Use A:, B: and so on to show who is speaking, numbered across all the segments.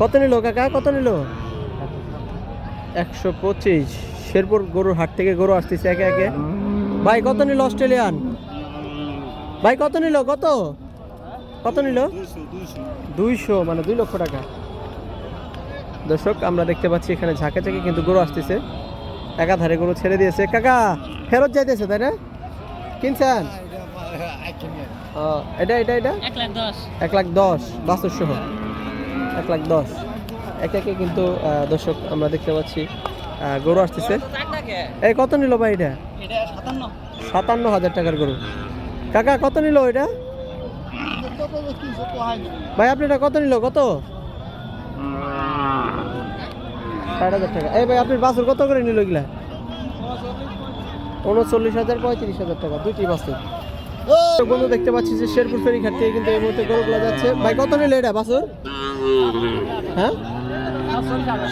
A: কত নিল কাকা? কত নিল? একশো পঁচিশ। শেরপুর গরুর হাট থেকে গরু আসতেছে একে একে। ভাই কত নিল অস্ট্রেলিয়ান? ভাই কত নিল? কত? কত নিল? দুইশো মানে দুই লক্ষ টাকা। দর্শক আমরা দেখতে পাচ্ছি এখানে ঝাঁকে ঝাঁকে কিন্তু গরু আসতেছে। একাধারে গরু ছেড়ে দিয়েছে। কাকা ফেরত যাইতেছে তাই না? কিনছেন? ও, এটা এটা এটা?
B: এক লাখ দশ।
A: এক লাখ দশ বাসর সহ। এক লাখ দশ। একে একে কিন্তু দর্শক, আমরা দেখতে পাচ্ছি গরু আসতেছে। এই, কত নিল ভাই এটা?
B: সাতান্ন
A: হাজার টাকার গরু। কাকা, কত নিল এটা? ভাই, আপনি এটা কত নিল? কত? ষাট হাজার টাকা। এই ভাই, আপনার বাসুর কত করে নিল এগুলা? উনচল্লিশ হাজার, পঁয়ত্রিশ হাজার টাকা। দুটি বাসুর বন্ধু, দেখতে পাচ্ছি যে শেরপুর ফেরি ঘাট থেকে কিন্তু এই মুহূর্তে গরুগুলো যাচ্ছে। ভাই, কত নিল এটা বাসুর হ্যাঁ?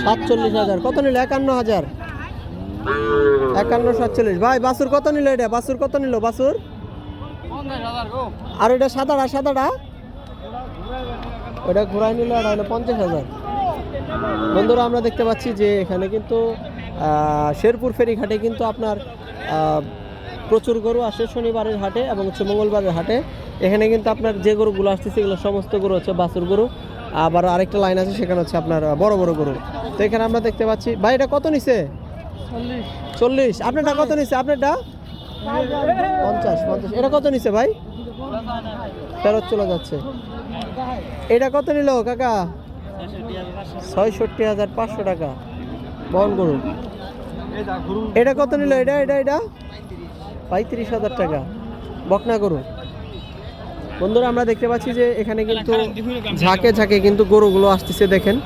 A: সাতচল্লিশ হাজার। কত নিল? একান্ন হাজার। একান্ন সাতচল্লিশ। ভাই বাসুর কত নিল এটা? বাসুর কত নিল বাসুর আর এটা সাদাটা সাদাটা? ওটা ঘোরাই নিল আর হলো পঞ্চাশ হাজার। বন্ধুরা, আমরা দেখতে পাচ্ছি যে এখানে কিন্তু শেরপুর ফেরিঘাটে কিন্তু আপনার প্রচুর গরু আসে শনিবারের হাটে এবং হচ্ছে মঙ্গলবারের হাটে। এখানে কিন্তু আপনার যে গরুগুলো আসতেছে এগুলো সমস্ত গরু হচ্ছে বাছুর গরু। আবার আরেকটা লাইন আছে সেখানে হচ্ছে আপনার বড় বড় গরু। তো এখানে আমরা দেখতে পাচ্ছি ভাই এটা কত নিছে?
B: চল্লিশ।
A: আপনারটা কত নিছে? আপনারটা? পঞ্চাশ পঞ্চাশ। এটা কত নিছে ভাই? ফেরত চলে যাচ্ছে। এটা কত নিল কাকা? ছয়ষট্টি হাজার পাঁচশো টাকা। বহন করুন এটা কত নিল? এটা এটা এটা? পঁয়ত্রিশ হাজার টাকা। বকনা গরু। বন্ধুরা, আমরা দেখতে পাচ্ছি যে এখানে কিন্তু ঝাঁকে ঝাঁকে কিন্তু গরুগুলো আসতেছে, দেখেন।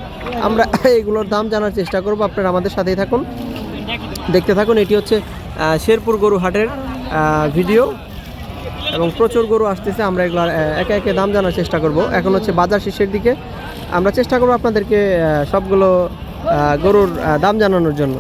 A: আমরা এগুলোর দাম জানার চেষ্টা করব। আপনারা আমাদের সাথেই থাকুন। দেখতে থাকুন, এটি হচ্ছে শেরপুর গরু হাটের ভিডিও। এবং প্রচুর গরু আসতেছে, আমরা এগুলো একে একে দাম জানার চেষ্টা করব। এখন হচ্ছে বাজার শেষের দিকে। আমরা চেষ্টা করব আপনাদেরকে সবগুলো গরুর দাম জানানোর জন্য।